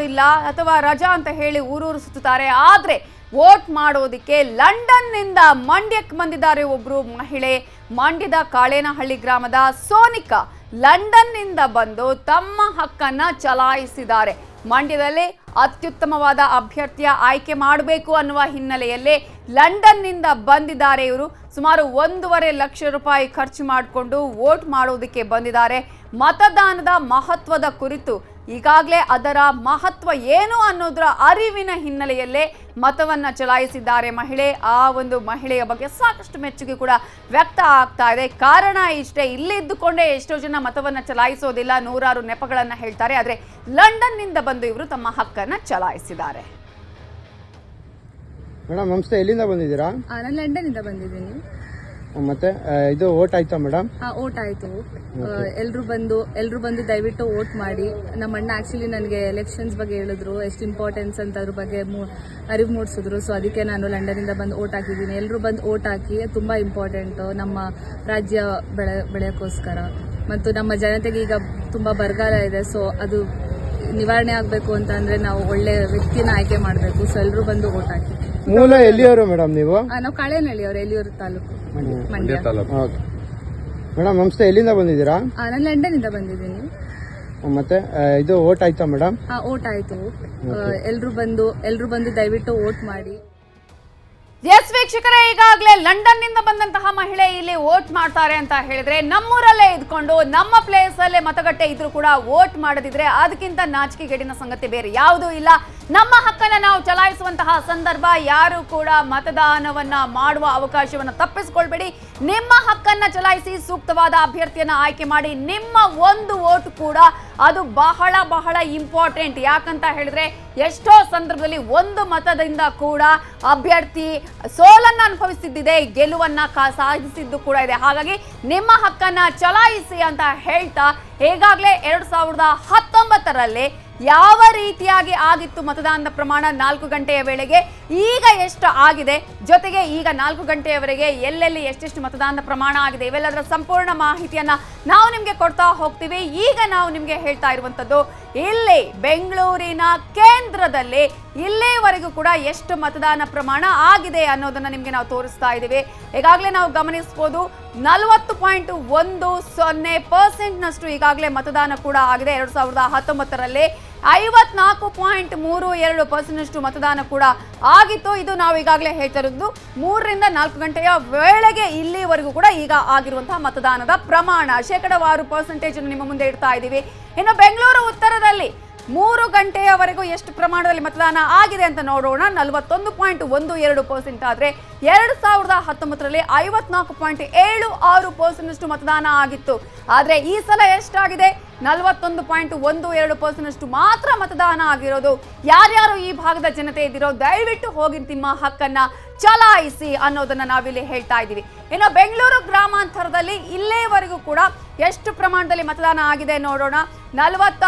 ಮಾಡೋದಿಲ್ಲ ಅಥವಾ ರಜಾ ಅಂತ ಹೇಳಿ ಊರೂರು ಸುತ್ತಾರೆ ಆದ್ರೆ ವೋಟ್ ಮಾಡೋದಕ್ಕೆ ಲಂಡನ್ನಿಂದ ಮಂಡ್ಯಕ್ಕೆ ಬಂದಿದ್ದಾರೆ ಒಬ್ಬರು ಮಹಿಳೆ. ಮಂಡ್ಯದ ಕಾಳೇನಹಳ್ಳಿ ಗ್ರಾಮದ ಸೋನಿಕಾ ಲಂಡನ್ನಿಂದ ಬಂದು ತಮ್ಮ ಹಕ್ಕನ್ನ ಚಲಾಯಿಸಿದ್ದಾರೆ. ಮಂಡ್ಯದಲ್ಲಿ ಅತ್ಯುತ್ತಮವಾದ ಅಭ್ಯರ್ಥಿಯ ಆಯ್ಕೆ ಮಾಡಬೇಕು ಅನ್ನುವ ಹಿನ್ನೆಲೆಯಲ್ಲಿ ಲಂಡನ್ನಿಂದ ಬಂದಿದ್ದಾರೆ ಇವರು. ಸುಮಾರು ಒಂದೂವರೆ ಲಕ್ಷ ರೂಪಾಯಿ ಖರ್ಚು ಮಾಡಿಕೊಂಡು ವೋಟ್ ಮಾಡೋದಕ್ಕೆ ಬಂದಿದ್ದಾರೆ. ಮತದಾನದ ಮಹತ್ವದ ಕುರಿತು ಈಗಾಗಲೇ ಅದರ ಮಹತ್ವ ಏನು ಅನ್ನೋದರ ಅರಿವಿನ ಹಿನ್ನೆಲೆಯಲ್ಲೇ ಮತವನ್ನ ಚಲಾಯಿಸಿದ್ದಾರೆ ಮಹಿಳೆ. ಆ ಒಂದು ಮಹಿಳೆಯ ಬಗ್ಗೆ ಸಾಕಷ್ಟು ಮೆಚ್ಚುಗೆ ಕೂಡ ವ್ಯಕ್ತ ಆಗ್ತಾ ಇದೆ. ಕಾರಣ ಇಷ್ಟೇ ಇಲ್ಲಿದ್ದುಕೊಂಡೇ ಎಷ್ಟೋ ಜನ ಮತವನ್ನ ಚಲಾಯಿಸೋದಿಲ್ಲ ನೂರಾರು ನೆಪಗಳನ್ನ ಹೇಳ್ತಾರೆ. ಆದ್ರೆ ಲಂಡನ್ನಿಂದ ಬಂದು ಇವರು ತಮ್ಮ ಹಕ್ಕನ್ನ ಚಲಾಯಿಸಿದ್ದಾರೆ. ಮೇಡಮ್ ನಮಸ್ತೆ. ಎಲ್ಲಿಂದ ಬಂದಿದ್ದೀರಾ? ನಾನು ಲಂಡನ್ ಇಂದ ಬಂದಿದ್ದೀನಿ. ಮತ್ತೆ ಇದು ಓಟ್ ಆಯ್ತಾ ಮೇಡಮ್? ಹಾ ಓಟ್ ಆಯ್ತು. ಎಲ್ರು ಬಂದು ಎಲ್ರು ಬಂದು ದಯವಿಟ್ಟು ವೋಟ್ ಮಾಡಿ. ನಮ್ಮ ಅಣ್ಣ ಆಕ್ಚುಲಿ ನನಗೆ ಎಲೆಕ್ಷನ್ಸ್ ಬಗ್ಗೆ ಹೇಳಿದ್ರು ಎಷ್ಟು ಇಂಪಾರ್ಟೆನ್ಸ್ ಅಂತ ಅದ್ರ ಬಗ್ಗೆ ಮೂ- ಅರಿವು ಮೂಡಿಸಿದ್ರು. ಸೊ ಅದಕ್ಕೆ ನಾನು ಲಂಡನ್ ಇಂದ ಬಂದು ಓಟ್ ಹಾಕಿದ್ದೀನಿ. ಎಲ್ಲರೂ ಬಂದು ಓಟ್ ಹಾಕಿ ತುಂಬಾ ಇಂಪಾರ್ಟೆಂಟ್ ನಮ್ಮ ರಾಜ್ಯ ಬೆಳೆ ಬೆಳೆಯೋಕ್ಕೋಸ್ಕರ. ಮತ್ತು ನಮ್ಮ ಜನತೆಗೆ ಈಗ ತುಂಬಾ ಬರಗಾಲ ಇದೆ. ಸೊ ಅದು ನಿವಾರಣೆ ಆಗಬೇಕು ಅಂತ ಅಂದ್ರೆ ನಾವು ಒಳ್ಳೆ ವ್ಯಕ್ತಿನ ಆಯ್ಕೆ ಮಾಡಬೇಕು. ಸೊ ಎಲ್ಲರೂ ಬಂದು ಓಟ್ ಹಾಕಿ. ಮೂಲ ಎಲ್ಲಿಯವರು ಮೇಡಮ್ ನೀವು? ಆ, ನಾವು ಎಲ್ಲಿಯೂರು ತಾಲೂಕು. ಮಂಡ್ಯ. ಓಕೆ. ಮೇಡಮ್ ನಮಸ್ತೆ ಎಲ್ಲಿಂದ ಬಂದಿದ್ದೀರಾ? ಆ, ನಾನು ಲಂಡನ್ ಇಂದ ಬಂದಿದ್ದೀನಿ ಮತ್ತೆ ಆ, ಇದು ಓಟ್ ಆಯ್ತಾ ಮೇಡಮ್? ಹಾ ಓಟ್ ಆಯ್ತು. ಎಲ್ರು ಬಂದು ಎಲ್ರು ಬಂದು ದಯವಿಟ್ಟು ಓಟ್ ಮಾಡಿ. ಎಸ್ ವೀಕ್ಷಕರೇ, ಈಗಾಗಲೇ ಲಂಡನ್ನಿಂದ ಬಂದಂತಹ ಮಹಿಳೆ ಇಲ್ಲಿ ವೋಟ್ ಮಾಡ್ತಾರೆ ಅಂತ ಹೇಳಿದ್ರೆ ನಮ್ಮೂರಲ್ಲೇ ಇದ್ಕೊಂಡು ನಮ್ಮ ಪ್ಲೇಸ್ ಅಲ್ಲೇ ಮತಗಟ್ಟೆ ಇದ್ರೂ ಕೂಡ ವೋಟ್ ಮಾಡದಿದ್ರೆ ಅದಕ್ಕಿಂತ ನಾಚಿಕೆಗೇಡಿನ ಸಂಗತಿ ಬೇರೆ ಯಾವುದೂ ಇಲ್ಲ. ನಮ್ಮ ಹಕ್ಕನ್ನ ನಾವು ಚಲಾಯಿಸುವಂತಹ ಸಂದರ್ಭ ಯಾರು ಕೂಡ ಮತದಾನವನ್ನ ಮಾಡುವ ಅವಕಾಶವನ್ನು ತಪ್ಪಿಸಿಕೊಳ್ಬೇಡಿ. ನಿಮ್ಮ ಹಕ್ಕನ್ನ ಚಲಾಯಿಸಿ ಸೂಕ್ತವಾದ ಅಭ್ಯರ್ಥಿಯನ್ನ ಆಯ್ಕೆ ಮಾಡಿ ನಿಮ್ಮ ಒಂದು ವೋಟ್ ಕೂಡ ಅದು ಬಹಳ ಬಹಳ ಇಂಪಾರ್ಟೆಂಟ್ ಯಾಕಂತ ಹೇಳಿದ್ರೆ ಎಷ್ಟೋ ಸಂದರ್ಭದಲ್ಲಿ ಒಂದು ಮತದಿಂದ ಕೂಡ ಅಭ್ಯರ್ಥಿ ಸೋಲನ್ನು ಅನುಭವಿಸಿದ್ದಿದೆ, ಗೆಲುವನ್ನ ಸಾಧಿಸಿದ್ದು ಕೂಡ ಇದೆ. ಹಾಗಾಗಿ ನಿಮ್ಮ ಹಕ್ಕನ್ನ ಚಲಾಯಿಸಿ ಅಂತ ಹೇಳ್ತಾ ಈಗಾಗಲೇ ಎರಡು ಸಾವಿರದ ಹತ್ತೊಂಬತ್ತರಲ್ಲಿ ಯಾವ ರೀತಿಯಾಗಿ ಆಗಿತ್ತು ಮತದಾನದ ಪ್ರಮಾಣ ನಾಲ್ಕು ಗಂಟೆಯ ವೇಳೆಗೆ? ಈಗ ಎಷ್ಟು ಆಗಿದೆ? ಜೊತೆಗೆ ಈಗ ನಾಲ್ಕು ಗಂಟೆಯವರೆಗೆ ಎಲ್ಲೆಲ್ಲಿ ಎಷ್ಟೆಷ್ಟು ಮತದಾನದ ಪ್ರಮಾಣ ಆಗಿದೆ? ಇವೆಲ್ಲದರ ಸಂಪೂರ್ಣ ಮಾಹಿತಿಯನ್ನ ನಾವು ನಿಮಗೆ ಕೊಡ್ತಾ ಹೋಗ್ತೀವಿ. ಈಗ ನಾವು ನಿಮಗೆ ಹೇಳ್ತಾ ಇರುವಂಥದ್ದು ಇಲ್ಲಿ ಬೆಂಗಳೂರಿನ ಕೇಂದ್ರದಲ್ಲಿ ಇಲ್ಲಿವರೆಗೂ ಕೂಡ ಎಷ್ಟು ಮತದಾನ ಪ್ರಮಾಣ ಆಗಿದೆ ಅನ್ನೋದನ್ನ ನಿಮಗೆ ನಾವು ತೋರಿಸ್ತಾ ಇದ್ದೀವಿ. ಈಗಾಗಲೇ ನಾವು ಗಮನಿಸಬಹುದು ನಲವತ್ತು ಪಾಯಿಂಟ್ ಒಂದು ಸೊನ್ನೆ ಪರ್ಸೆಂಟ್ನಷ್ಟು ಈಗಾಗಲೇ ಮತದಾನ ಕೂಡ ಆಗಿದೆ. ಎರಡು ಸಾವಿರದ ಹತ್ತೊಂಬತ್ತರಲ್ಲಿ ಐವತ್ನಾಲ್ಕು ಪಾಯಿಂಟ್ ಮೂರು ಎರಡು ಪರ್ಸೆಂಟ್ನಷ್ಟು ಮತದಾನ ಕೂಡ ಆಗಿತ್ತು. ಇದು ನಾವು ಈಗಾಗಲೇ ಹೇಳ್ತಿರೋದು ಮೂರರಿಂದ ನಾಲ್ಕು ಗಂಟೆಯ ವೇಳೆಗೆ ಇಲ್ಲಿವರೆಗೂ ಕೂಡ ಈಗ ಆಗಿರುವಂತಹ ಮತದಾನದ ಪ್ರಮಾಣ ಶೇಕಡವಾರು ಪರ್ಸೆಂಟೇಜ್ ನಿಮ್ಮ ಮುಂದೆ ಇಡ್ತಾ ಇದ್ದೀವಿ. ಇನ್ನು ಬೆಂಗಳೂರು ಉತ್ತರದಲ್ಲಿ ಮೂರು ಗಂಟೆಯವರೆಗೂ ಎಷ್ಟು ಪ್ರಮಾಣದಲ್ಲಿ ಮತದಾನ ಆಗಿದೆ ಅಂತ ನೋಡೋಣ. ನಲವತ್ತೊಂದು ಪಾಯಿಂಟ್ ಒಂದು ಎರಡು ಪರ್ಸೆಂಟ್ ಆದರೆ ಎರಡು ಸಾವಿರದ ಹತ್ತೊಂಬತ್ತರಲ್ಲಿ ಐವತ್ನಾಲ್ಕು ಪಾಯಿಂಟ್ ಏಳು ಆರು ಪರ್ಸೆಂಟ್ ಮತದಾನ ಆಗಿತ್ತು. ಆದರೆ ಈ ಸಲ ಎಷ್ಟಾಗಿದೆ? ನಲವತ್ತೊಂದು ಪಾಯಿಂಟ್ ಒಂದು ಎರಡು ಪರ್ಸೆಂಟ್ ಮಾತ್ರ ಮತದಾನ ಆಗಿರೋದು. ಯಾರ್ಯಾರು ಈ ಭಾಗದ ಜನತೆ ಇದ್ದಿರೋ ದಯವಿಟ್ಟು ಹೋಗಿ ನಿಮ್ಮ ಹಕ್ಕನ್ನ ಚಲಾಯಿಸಿ ಅನ್ನೋದನ್ನ ನಾವಿಲ್ಲಿ ಹೇಳ್ತಾ ಇದ್ದೀವಿ. ಇನ್ನು ಬೆಂಗಳೂರು ಗ್ರಾಮಾಂತರದಲ್ಲಿ ಇಲ್ಲೇವರೆಗೂ ಕೂಡ ಎಷ್ಟು ಪ್ರಮಾಣದಲ್ಲಿ ಮತದಾನ ಆಗಿದೆ ನೋಡೋಣ. ನಲವತ್ತ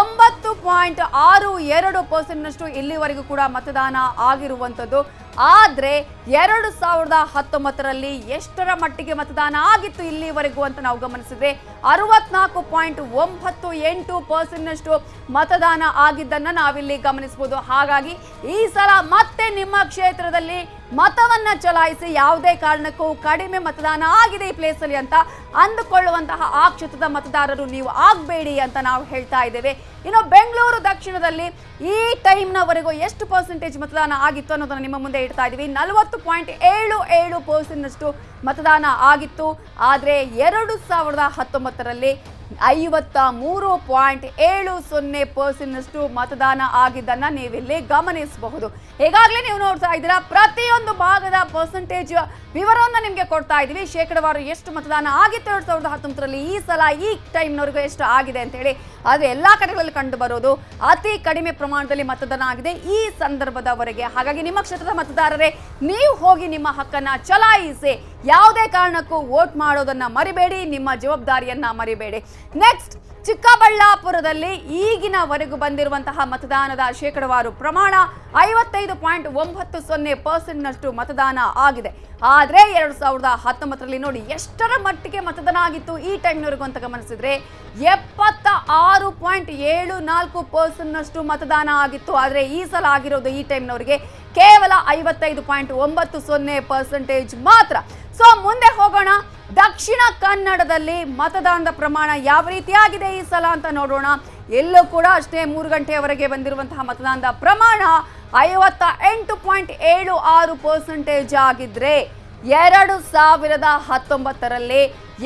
ಒಂಬತ್ತು ಪಾಯಿಂಟ್ ಆರು ಎರಡು ಪರ್ಸೆಂಟ್ನಷ್ಟು ಇಲ್ಲಿವರೆಗೂ ಕೂಡ ಮತದಾನ ಆಗಿರುವಂಥದ್ದು. ಆದರೆ ಎರಡು ಸಾವಿರದ ಹತ್ತೊಂಬತ್ತರಲ್ಲಿ ಎಷ್ಟರ ಮಟ್ಟಿಗೆ ಮತದಾನ ಆಗಿತ್ತು ಇಲ್ಲಿವರೆಗೂ ಅಂತ ನಾವು ಗಮನಿಸಿದ್ರೆ ಅರವತ್ನಾಲ್ಕು ಪಾಯಿಂಟ್ ಒಂಬತ್ತು ಎಂಟು ಪರ್ಸೆಂಟ್ನಷ್ಟು ಮತದಾನ ಆಗಿದ್ದನ್ನು ನಾವಿಲ್ಲಿ ಗಮನಿಸಬಹುದು. ಹಾಗಾಗಿ ಈ ಸಲ ಮತ್ತೆ ನಿಮ್ಮ ಕ್ಷೇತ್ರದಲ್ಲಿ ಮತವನ್ನ ಚಲಾಯಿಸಿ ಯಾವುದೇ ಕಾರಣಕ್ಕೂ ಕಡಿಮೆ ಮತದಾನ ಆಗಿದೆ ಈ ಪ್ಲೇಸಲ್ಲಿ ಅಂತ ಅಂದುಕೊಳ್ಳುವಂತಹ ಆ ಕ್ಷೇತ್ರದ ಮತದಾರರು ನೀವು ಆಗಬೇಡಿ ಅಂತ ನಾವು ಹೇಳ್ತಾ ಇದ್ದೇವೆ. ಇನ್ನು ಬೆಂಗಳೂರು ದಕ್ಷಿಣದಲ್ಲಿ ಈ ಟೈಮ್ನವರೆಗೂ ಎಷ್ಟು ಪರ್ಸೆಂಟೇಜ್ ಮತದಾನ ಆಗಿತ್ತು ಅನ್ನೋದನ್ನು ನಿಮ್ಮ ಮುಂದೆ ಇಡ್ತಾ ಇದ್ದೀವಿ ನಲವತ್ತು ಪಾಯಿಂಟ್ ಏಳು ಏಳು ಪರ್ಸೆಂಟ್ನಷ್ಟು ಮತದಾನ ಆಗಿತ್ತು. ಆದರೆ ಎರಡು ಸಾವಿರದ ಹತ್ತೊಂಬತ್ತರಲ್ಲಿ ಐವತ್ತ ಮೂರು ಪಾಯಿಂಟ್ ಏಳು ಸೊನ್ನೆ ಪರ್ಸೆಂಟ್ನಷ್ಟು ಮತದಾನ ಆಗಿದ್ದನ್ನು ನೀವಿಲ್ಲಿ ಗಮನಿಸಬಹುದು. ಈಗಾಗಲೇ ನೀವು ನೋಡ್ತಾ ಇದ್ದೀರಾ, ಪ್ರತಿಯೊಂದು ಭಾಗದ ಪರ್ಸೆಂಟೇಜ್ ವಿವರವನ್ನು ನಿಮಗೆ ಕೊಡ್ತಾ ಇದ್ದೀವಿ ಶೇಕಡವಾರು ಎಷ್ಟು ಮತದಾನ ಆಗಿತ್ತು ಎರಡು ಸಾವಿರದ ಹತ್ತೊಂಬತ್ತರಲ್ಲಿ? ಈ ಸಲ ಈ ಟೈಮ್ನವರೆಗೂ ಎಷ್ಟು ಆಗಿದೆ ಅಂತ ಹೇಳಿ ಆದರೆ ಎಲ್ಲ ಕಡೆಗಳಲ್ಲಿ ಕಂಡು ಬರೋದು ಅತಿ ಕಡಿಮೆ ಪ್ರಮಾಣದಲ್ಲಿ ಮತದಾನ ಆಗಿದೆ ಈ ಸಂದರ್ಭದವರೆಗೆ. ಹಾಗಾಗಿ ನಿಮ್ಮ ಕ್ಷೇತ್ರದ ಮತದಾರರೇ, ನೀವು ಹೋಗಿ ನಿಮ್ಮ ಹಕ್ಕನ್ನ ಚಲಾಯಿಸಿ. ಯಾವುದೇ ಕಾರಣಕ್ಕೂ ವೋಟ್ ಮಾಡೋದನ್ನ ಮರಿಬೇಡಿ, ನಿಮ್ಮ ಜವಾಬ್ದಾರಿಯನ್ನ ಮರಿಬೇಡಿ. ನೆಕ್ಸ್ಟ್ ಚಿಕ್ಕಬಳ್ಳಾಪುರದಲ್ಲಿ ಈಗಿನವರೆಗೂ ಬಂದಿರುವಂತಹ ಮತದಾನದ ಶೇಕಡವಾರು ಪ್ರಮಾಣ ಐವತ್ತೈದು ಪಾಯಿಂಟ್ ಒಂಬತ್ತು ಸೊನ್ನೆ ಪರ್ಸೆಂಟ್ನಷ್ಟು ಮತದಾನ ಆಗಿದೆ. ಆದರೆ ಎರಡು ಸಾವಿರದ ಹತ್ತೊಂಬತ್ತರಲ್ಲಿ ನೋಡಿ ಎಷ್ಟರ ಮಟ್ಟಿಗೆ ಮತದಾನ ಆಗಿತ್ತು ಈ ಟೈಮ್ನವರೆಗೂ ಅಂತ ಗಮನಿಸಿದ್ರೆ ಎಪ್ಪತ್ತ ಆರು ಪಾಯಿಂಟ್ ಏಳು ನಾಲ್ಕು ಪರ್ಸೆಂಟ್ನಷ್ಟು ಮತದಾನ ಆಗಿತ್ತು. ಆದರೆ ಈ ಸಲ ಆಗಿರೋದು ಈ ಟೈಮ್ನವರಿಗೆ ಕೇವಲ ಐವತ್ತೈದು ಪಾಯಿಂಟ್ ಒಂಬತ್ತು ಸೊನ್ನೆ ಪರ್ಸೆಂಟೇಜ್ ಮಾತ್ರ. ಸೊ ಮುಂದೆ ಹೋಗೋಣ. ದಕ್ಷಿಣ ಕನ್ನಡದಲ್ಲಿ ಮತದಾನದ ಪ್ರಮಾಣ ಯಾವ ರೀತಿಯಾಗಿದೆ ಈ ಸಲ ಅಂತ ನೋಡೋಣ. ಎಲ್ಲೂ ಕೂಡ ಅಷ್ಟೇ ಮೂರು ಗಂಟೆಯವರೆಗೆ ಬಂದಿರುವಂತಹ ಮತದಾನದ ಪ್ರಮಾಣ ಐವತ್ತ ಎಂಟು ಪಾಯಿಂಟ್ ಏಳು ಆರು ಪರ್ಸೆಂಟೇಜ್ ಆಗಿದ್ರೆ ಎರಡು ಸಾವಿರದ ಹತ್ತೊಂಬತ್ತರಲ್ಲಿ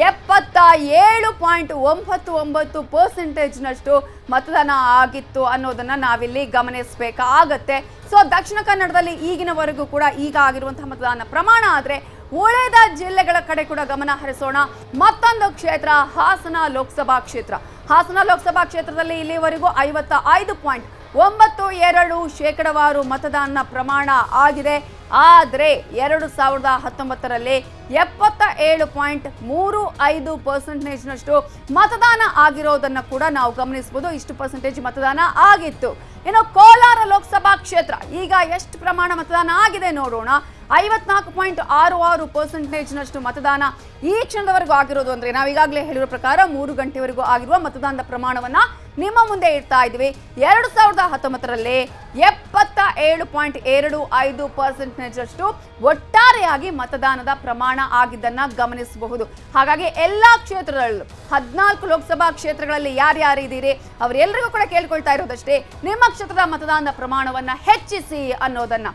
ಎಪ್ಪತ್ತ ಏಳು ಪಾಯಿಂಟ್ ಒಂಬತ್ತು ಒಂಬತ್ತು ಪರ್ಸೆಂಟೇಜ್ನಷ್ಟು ಮತದಾನ ಆಗಿತ್ತು ಅನ್ನೋದನ್ನ ನಾವಿಲ್ಲಿ ಗಮನಿಸಬೇಕಾಗತ್ತೆ. ಸೊ ದಕ್ಷಿಣ ಕನ್ನಡದಲ್ಲಿ ಈಗಿನವರೆಗೂ ಕೂಡ ಈಗ ಆಗಿರುವಂತಹ ಮತದಾನ ಪ್ರಮಾಣ ಆದರೆ ಉಳಿದ ಜಿಲ್ಲೆಗಳ ಕಡೆ ಕೂಡ ಗಮನ ಹರಿಸೋಣ. ಮತ್ತೊಂದು ಕ್ಷೇತ್ರ, ಹಾಸನ ಲೋಕಸಭಾ ಕ್ಷೇತ್ರ. ಹಾಸನ ಲೋಕಸಭಾ ಕ್ಷೇತ್ರದಲ್ಲಿ ಇಲ್ಲಿವರೆಗೂ ಐವತ್ತ ಐದು ಪಾಯಿಂಟ್ ಒಂಬತ್ತು ಎರಡು ಶೇಕಡವಾರು ಮತದಾನ ಪ್ರಮಾಣ ಆಗಿದೆ. ಆದರೆ ಎರಡು ಸಾವಿರದ ಹತ್ತೊಂಬತ್ತರಲ್ಲಿ ಎಪ್ಪತ್ತ ಏಳು ಪಾಯಿಂಟ್ ಮೂರು ಐದು ಪರ್ಸೆಂಟೇಜ್ನಷ್ಟು ಮತದಾನ ಆಗಿರೋದನ್ನು ಕೂಡ ನಾವು ಗಮನಿಸಬಹುದು ಇಷ್ಟು ಪರ್ಸೆಂಟೇಜ್ ಮತದಾನ ಆಗಿತ್ತು. ಇನ್ನು ಕೋಲಾರ ಲೋಕಸಭಾ ಕ್ಷೇತ್ರ, ಈಗ ಎಷ್ಟು ಪ್ರಮಾಣ ಮತದಾನ ಆಗಿದೆ ನೋಡೋಣ. ಐವತ್ನಾಲ್ಕು ಪಾಯಿಂಟ್ ಆರು ಆರು ಪರ್ಸೆಂಟೇಜ್ನಷ್ಟು ಮತದಾನ ಈ ಕ್ಷಣದವರೆಗೂ ಆಗಿರೋದು ಅಂದರೆ ನಾವು ಈಗಾಗಲೇ ಹೇಳಿರೋ ಪ್ರಕಾರ ಮೂರು ಗಂಟೆವರೆಗೂ ಆಗಿರುವ ಮತದಾನದ ಪ್ರಮಾಣವನ್ನ ನಿಮ್ಮ ಮುಂದೆ ಇಡ್ತಾ ಇದ್ವಿ. ಎರಡು ಸಾವಿರದ ಹತ್ತೊಂಬತ್ತರಲ್ಲಿ ಎಪ್ಪತ್ತ ಏಳು ಪಾಯಿಂಟ್ ಎರಡು ಐದು ಪರ್ಸೆಂಟೇಜಷ್ಟು ಒಟ್ಟಾರೆಯಾಗಿ ಮತದಾನದ ಪ್ರಮಾಣ ಆಗಿದ್ದನ್ನು ಗಮನಿಸಬಹುದು. ಹಾಗಾಗಿ ಎಲ್ಲ ಕ್ಷೇತ್ರಗಳಲ್ಲೂ ಹದಿನಾಲ್ಕು ಲೋಕಸಭಾ ಕ್ಷೇತ್ರಗಳಲ್ಲಿ ಯಾರ್ಯಾರು ಇದ್ದೀರಿ ಅವರೆಲ್ಲರಿಗೂ ಕೂಡ ಕೇಳ್ಕೊಳ್ತಾ ಇರೋದಷ್ಟೇ, ನಿಮ್ಮ ಕ್ಷೇತ್ರದ ಮತದಾನದ ಪ್ರಮಾಣವನ್ನು ಹೆಚ್ಚಿಸಿ ಅನ್ನೋದನ್ನು.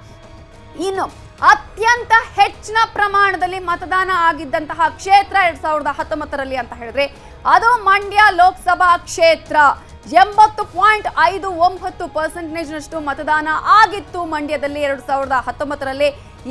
ಇನ್ನು ಅತ್ಯಂತ ಹೆಚ್ಚಿನ ಪ್ರಮಾಣದಲ್ಲಿ ಮತದಾನ ಆಗಿದ್ದಂತಹ ಕ್ಷೇತ್ರ ಎರಡ್ ಸಾವಿರದ ಹತ್ತೊಂಬತ್ತರಲ್ಲಿ ಅಂತ ಹೇಳಿದ್ರೆ, ಅದು ಮಂಡ್ಯ ಲೋಕಸಭಾ ಕ್ಷೇತ್ರ. ಎಂಬತ್ತು ಪಾಯಿಂಟ್ ಐದು ಒಂಬತ್ತು ಪರ್ಸೆಂಟೇಜ್ನಷ್ಟು ಮತದಾನ ಆಗಿತ್ತು. ಮಂಡ್ಯದಲ್ಲಿ ಎರಡು ಸಾವಿರದ ಹತ್ತೊಂಬತ್ತರಲ್ಲಿ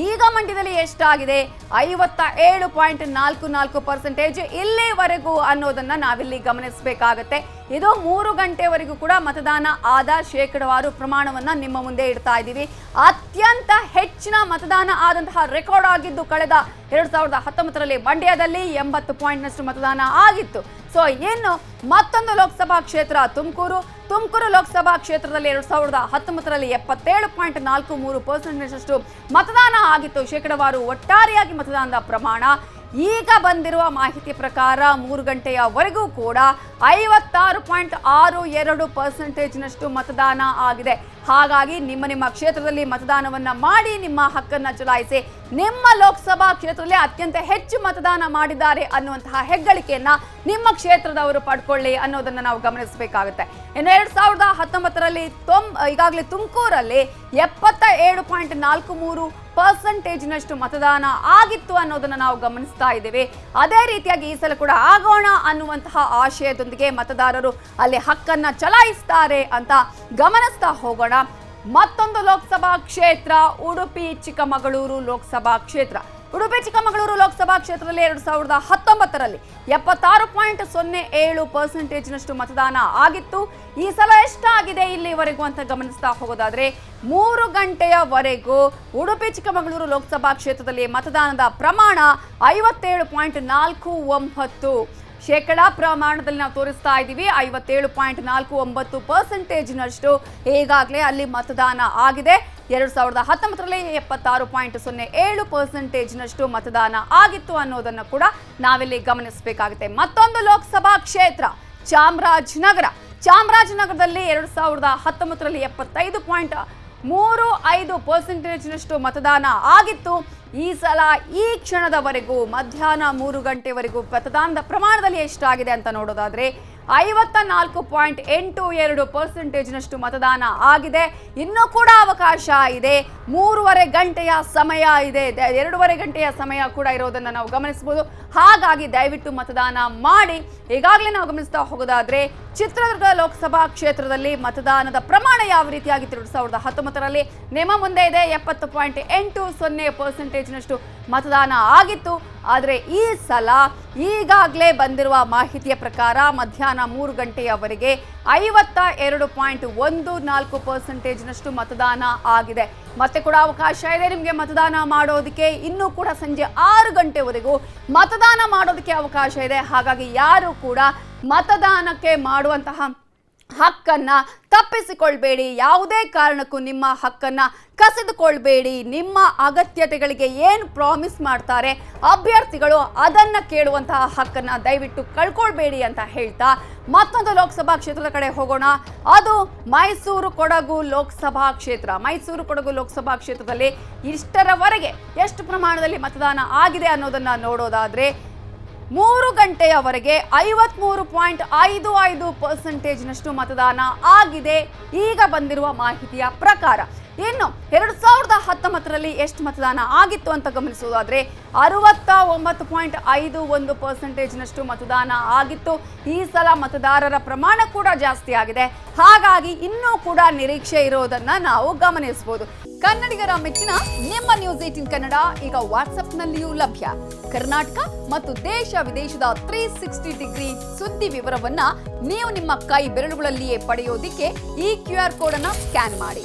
ಈಗ ಮಂಡ್ಯದಲ್ಲಿ ಎಷ್ಟಾಗಿದೆ? ಐವತ್ತ ಏಳು ಪಾಯಿಂಟ್ ನಾಲ್ಕು ನಾಲ್ಕು ಪರ್ಸೆಂಟೇಜ್ ಇಲ್ಲಿವರೆಗೂ ಅನ್ನೋದನ್ನ ನಾವಿಲ್ಲಿ ಗಮನಿಸಬೇಕಾಗತ್ತೆ. ಇದು ಮೂರು ಗಂಟೆವರೆಗೂ ಕೂಡ ಮತದಾನ ಆದ ಶೇಕಡವಾರು ಪ್ರಮಾಣವನ್ನ ನಿಮ್ಮ ಮುಂದೆ ಇಡ್ತಾ ಇದ್ದೀವಿ. ಅತ್ಯಂತ ಹೆಚ್ಚಿನ ಮತದಾನ ಆದಂತಹ ರೆಕಾರ್ಡ್ ಆಗಿದ್ದು, ಕಳೆದ ಎರಡು ಸಾವಿರದ ಹತ್ತೊಂಬತ್ತರಲ್ಲಿ ಮಂಡ್ಯದಲ್ಲಿ ಎಂಬತ್ತು ಪಾಯಿಂಟ್ನಷ್ಟು ಮತದಾನ ಆಗಿತ್ತು. ಸೊ ಏನು ಮತ್ತೊಂದು ಲೋಕಸಭಾ ಕ್ಷೇತ್ರ, ತುಮಕೂರು. ತುಮಕೂರು ಲೋಕಸಭಾ ಕ್ಷೇತ್ರದಲ್ಲಿ ಎರಡು ಸಾವಿರದ ಹತ್ತೊಂಬತ್ತರಲ್ಲಿ ಎಪ್ಪತ್ತೇಳು ಪಾಯಿಂಟ್ ನಾಲ್ಕು ಮೂರು ಪರ್ಸೆಂಟೇಜಷ್ಟು ಮತದಾನ ಆಗಿತ್ತು. ಶೇಕಡವಾರು ಒಟ್ಟಾರೆಯಾಗಿ ಮತದಾನದ ಪ್ರಮಾಣ ಈಗ ಬಂದಿರುವ ಮಾಹಿತಿ ಪ್ರಕಾರ ಮೂರು ಗಂಟೆಯವರೆಗೂ ಕೂಡ ಐವತ್ತಾರು ಪಾಯಿಂಟ್ ಆರು ಎರಡು ಪರ್ಸೆಂಟೇಜ್ನಷ್ಟು ಮತದಾನ ಆಗಿದೆ. ಹಾಗಾಗಿ ನಿಮ್ಮ ನಿಮ್ಮ ಕ್ಷೇತ್ರದಲ್ಲಿ ಮತದಾನವನ್ನ ಮಾಡಿ ನಿಮ್ಮ ಹಕ್ಕನ್ನ ಚಲಾಯಿಸಿ ನಿಮ್ಮ ಲೋಕಸಭಾ ಕ್ಷೇತ್ರದಲ್ಲಿ ಅತ್ಯಂತ ಹೆಚ್ಚು ಮತದಾನ ಮಾಡಿದ್ದಾರೆ ಅನ್ನುವಂತಹ ಹೆಗ್ಗಳಿಕೆಯನ್ನು ನಿಮ್ಮ ಕ್ಷೇತ್ರದವರು ಪಡ್ಕೊಳ್ಳಿ ಅನ್ನೋದನ್ನ ನಾವು ಗಮನಿಸಬೇಕಾಗುತ್ತೆ. ಇನ್ನು ಎರಡ್ ಸಾವಿರದ ಹತ್ತೊಂಬತ್ತರಲ್ಲಿ ತೊಂಬ ಈಗಾಗಲೇ ತುಮಕೂರಲ್ಲಿ ಎಪ್ಪತ್ತ ಏಳು ಪಾಯಿಂಟ್ ನಾಲ್ಕು ಮೂರು ಪರ್ಸೆಂಟೇಜ್ನಷ್ಟು ಮತದಾನ ಆಗಿತ್ತು ಅನ್ನೋದನ್ನ ನಾವು ಗಮನಿಸ್ತಾ ಇದ್ದೇವೆ. ಅದೇ ರೀತಿಯಾಗಿ ಈ ಸಲ ಕೂಡ ಆಗೋಣ ಅನ್ನುವಂತಹ ಆಶಯದೊಂದಿಗೆ ಮತದಾರರು ಅಲ್ಲಿ ಹಕ್ಕನ್ನ ಚಲಾಯಿಸ್ತಾರೆ ಅಂತ ಗಮನಿಸ್ತಾ ಹೋಗೋಣ. ಮತ್ತೊಂದು ಲೋಕಸಭಾ ಕ್ಷೇತ್ರ, ಉಡುಪಿ, ಚಿಕ್ಕಮಗಳೂರು ಲೋಕಸಭಾ ಕ್ಷೇತ್ರ. ಉಡುಪಿ, ಚಿಕ್ಕಮಗಳೂರು ಲೋಕಸಭಾ ಕ್ಷೇತ್ರದಲ್ಲಿ ಎರಡು ಸಾವಿರದ ಹತ್ತೊಂಬತ್ತರಲ್ಲಿ ಎಪ್ಪತ್ತಾರು ಪಾಯಿಂಟ್ ಸೊನ್ನೆ ಏಳು ಪರ್ಸೆಂಟೇಜ್ನಷ್ಟು ಮತದಾನ ಆಗಿತ್ತು. ಈ ಸಲ ಎಷ್ಟಾಗಿದೆ ಇಲ್ಲಿವರೆಗೂ ಅಂತ ಗಮನಿಸ್ತಾ ಹೋಗೋದಾದ್ರೆ ಮೂರು ಗಂಟೆಯವರೆಗೂ ಉಡುಪಿ, ಚಿಕ್ಕಮಗಳೂರು ಲೋಕಸಭಾ ಕ್ಷೇತ್ರದಲ್ಲಿ ಮತದಾನದ ಪ್ರಮಾಣ ಐವತ್ತೇಳು ಪಾಯಿಂಟ್ ನಾಲ್ಕು ಒಂಬತ್ತು. ಶೇಕಡ ಪ್ರಮಾಣದಲ್ಲಿ ನಾವು ತೋರಿಸ್ತಾ ಇದ್ದೀವಿ, ಐವತ್ತೇಳು ಪಾಯಿಂಟ್ ನಾಲ್ಕು ಒಂಬತ್ತು ಪರ್ಸೆಂಟೇಜ್ನಷ್ಟು. ಈಗಾಗಲೇ ಅಲ್ಲಿ ಮತದಾನ ಆಗಿದೆ. ಎರಡು ಸಾವಿರದ ಹತ್ತೊಂಬತ್ತರಲ್ಲಿ ಎಪ್ಪತ್ತಾರು ಪಾಯಿಂಟ್ ಸೊನ್ನೆ ಏಳು ಪರ್ಸೆಂಟೇಜ್ನಷ್ಟು ಮತದಾನ ಆಗಿತ್ತು ಅನ್ನೋದನ್ನು ಕೂಡ ನಾವಿಲ್ಲಿ ಗಮನಿಸಬೇಕಾಗುತ್ತೆ. ಮತ್ತೊಂದು ಲೋಕಸಭಾ ಕ್ಷೇತ್ರ, ಚಾಮರಾಜನಗರ. ಚಾಮರಾಜನಗರದಲ್ಲಿ ಎರಡು ಸಾವಿರದ ಹತ್ತೊಂಬತ್ತರಲ್ಲಿ ಎಪ್ಪತ್ತೈದು ಪಾಯಿಂಟ್ ಮೂರು ಐದು ಪರ್ಸೆಂಟೇಜ್ನಷ್ಟು ಮತದಾನ ಆಗಿತ್ತು. ಈ ಸಲ ಈ ಕ್ಷಣದವರೆಗೂ ಮಧ್ಯಾಹ್ನ ಮೂರು ಗಂಟೆವರೆಗೂ ಮತದಾನದ ಪ್ರಮಾಣದಲ್ಲಿ ಎಷ್ಟಾಗಿದೆ ಅಂತ ನೋಡೋದಾದ್ರೆ ಐವತ್ತ ನಾಲ್ಕು ಪಾಯಿಂಟ್ ಎಂಟು ಎರಡು ಪರ್ಸೆಂಟೇಜ್ನಷ್ಟು ಮತದಾನ ಆಗಿದೆ. ಇನ್ನೂ ಕೂಡ ಅವಕಾಶ ಇದೆ. ಮೂರುವರೆ ಗಂಟೆಯ ಸಮಯ ಇದೆ. ಎರಡೂವರೆ ಗಂಟೆಯ ಸಮಯ ಕೂಡ ಇರೋದನ್ನು ನಾವು ಗಮನಿಸಬಹುದು. ಹಾಗಾಗಿ ದಯವಿಟ್ಟು ಮತದಾನ ಮಾಡಿ. ಈಗಾಗಲೇ ನಾವು ಗಮನಿಸ್ತಾ ಹೋಗೋದಾದ್ರೆ ಚಿತ್ರದುರ್ಗ ಲೋಕಸಭಾ ಕ್ಷೇತ್ರದಲ್ಲಿ ಮತದಾನದ ಪ್ರಮಾಣ ಯಾವ ರೀತಿಯಾಗಿತ್ತು ಎರಡು ಸಾವಿರದ ಹತ್ತೊಂಬತ್ತರಲ್ಲಿ ನಿಮ್ಮ ಮುಂದೆ ಇದೆ ಎಪ್ಪತ್ತು ಪಾಯಿಂಟ್ ಎಂಟು ಸೊನ್ನೆ ಪರ್ಸೆಂಟೇಜ್ನಷ್ಟು ಮತದಾನ ಆಗಿತ್ತು. ಆದರೆ ಈ ಸಲ ಈಗಾಗಲೇ ಬಂದಿರುವ ಮಾಹಿತಿಯ ಪ್ರಕಾರ ಮಧ್ಯಾಹ್ನ ಮೂರು ಗಂಟೆಯವರೆಗೆ ಐವತ್ತ ಎರಡು ಪಾಯಿಂಟ್ ಒಂದು ನಾಲ್ಕು ಪರ್ಸೆಂಟೇಜ್ನಷ್ಟು ಮತದಾನ ಆಗಿದೆ. ಮತ್ತೆ ಕೂಡ ಅವಕಾಶ ಇದೆ ನಿಮಗೆ ಮತದಾನ ಮಾಡೋದಕ್ಕೆ. ಇನ್ನೂ ಕೂಡ ಸಂಜೆ ಆರು ಗಂಟೆವರೆಗೂ ಮತದಾನ ಮಾಡೋದಕ್ಕೆ ಅವಕಾಶ ಇದೆ. ಹಾಗಾಗಿ ಯಾರು ಕೂಡ ಮತದಾನಕ್ಕೆ ಮಾಡುವಂತಹ ಹಕ್ಕನ್ನ ತಪ್ಪಿಸಿಕೊಳ್ಬೇಡಿ. ಯಾವುದೇ ಕಾರಣಕ್ಕೂ ನಿಮ್ಮ ಹಕ್ಕನ್ನ ಕಸಿದುಕೊಳ್ಬೇಡಿ. ನಿಮ್ಮ ಅಗತ್ಯತೆಗಳಿಗೆ ಏನು ಪ್ರಾಮಿಸ್ ಮಾಡ್ತಾರೆ ಅಭ್ಯರ್ಥಿಗಳು ಅದನ್ನ ಕೇಳುವಂತಹ ಹಕ್ಕನ್ನ ದಯವಿಟ್ಟು ಕಳ್ಕೊಳ್ಬೇಡಿ ಅಂತ ಹೇಳ್ತಾ ಮತ್ತೊಂದು ಲೋಕಸಭಾ ಕ್ಷೇತ್ರದ ಕಡೆ ಹೋಗೋಣ. ಅದು ಮೈಸೂರು ಕೊಡಗು ಲೋಕಸಭಾ ಕ್ಷೇತ್ರ. ಮೈಸೂರು ಕೊಡಗು ಲೋಕಸಭಾ ಕ್ಷೇತ್ರದಲ್ಲಿ ಇಷ್ಟರವರೆಗೆ ಎಷ್ಟು ಪ್ರಮಾಣದಲ್ಲಿ ಮತದಾನ ಆಗಿದೆ ಅನ್ನೋದನ್ನ ನೋಡೋದಾದ್ರೆ ಮೂರು ಗಂಟೆಯವರೆಗೆ ಐವತ್ಮೂರು ಪಾಯಿಂಟ್ ಐದು ಐದು ಪರ್ಸೆಂಟೇಜ್ನಷ್ಟು ಮತದಾನ ಆಗಿದೆ. ಈಗ ಬಂದಿರುವ ಮಾಹಿತಿಯ ಪ್ರಕಾರ ಇನ್ನು ಎರಡು ಸಾವಿರದ ಹತ್ತೊಂಬತ್ತರಲ್ಲಿ ಎಷ್ಟು ಮತದಾನ ಆಗಿತ್ತು ಅಂತ ಗಮನಿಸುವುದಾದ್ರೆ ಅರವತ್ತ ಒಂಬತ್ತು ಪಾಯಿಂಟ್ ಐದು ಒಂದು ಪರ್ಸೆಂಟೇಜ್ನಷ್ಟು ಮತದಾನ ಆಗಿತ್ತು. ಈ ಸಲ ಮತದಾರರ ಪ್ರಮಾಣ ಕೂಡ ಜಾಸ್ತಿ ಆಗಿದೆ. ಹಾಗಾಗಿ ಇನ್ನೂ ಕೂಡ ನಿರೀಕ್ಷೆ ಇರೋದನ್ನ ನಾವು ಗಮನಿಸಬಹುದು ಕನ್ನಡಿಗರ ಮೆಚ್ಚಿನ ನಿಮ್ಮ ನ್ಯೂಸ್ ಏಟಿನ್ ಕನ್ನಡ ಈಗ ವಾಟ್ಸ್ಆಪ್ನಲ್ಲಿಯೂ ಲಭ್ಯ. ಕರ್ನಾಟಕ ಮತ್ತು ದೇಶ ವಿದೇಶದ ತ್ರೀ ಸಿಕ್ಸ್ಟಿ ಡಿಗ್ರಿ ಸುದ್ದಿ ವಿವರವನ್ನ ನೀವು ನಿಮ್ಮ ಕೈ ಬೆರಳುಗಳಲ್ಲಿಯೇ ಪಡೆಯೋದಿಕ್ಕೆ ಈ ಕ್ಯೂ ಆರ್ ಕೋಡ್ ಅನ್ನ ಸ್ಕ್ಯಾನ್ ಮಾಡಿ.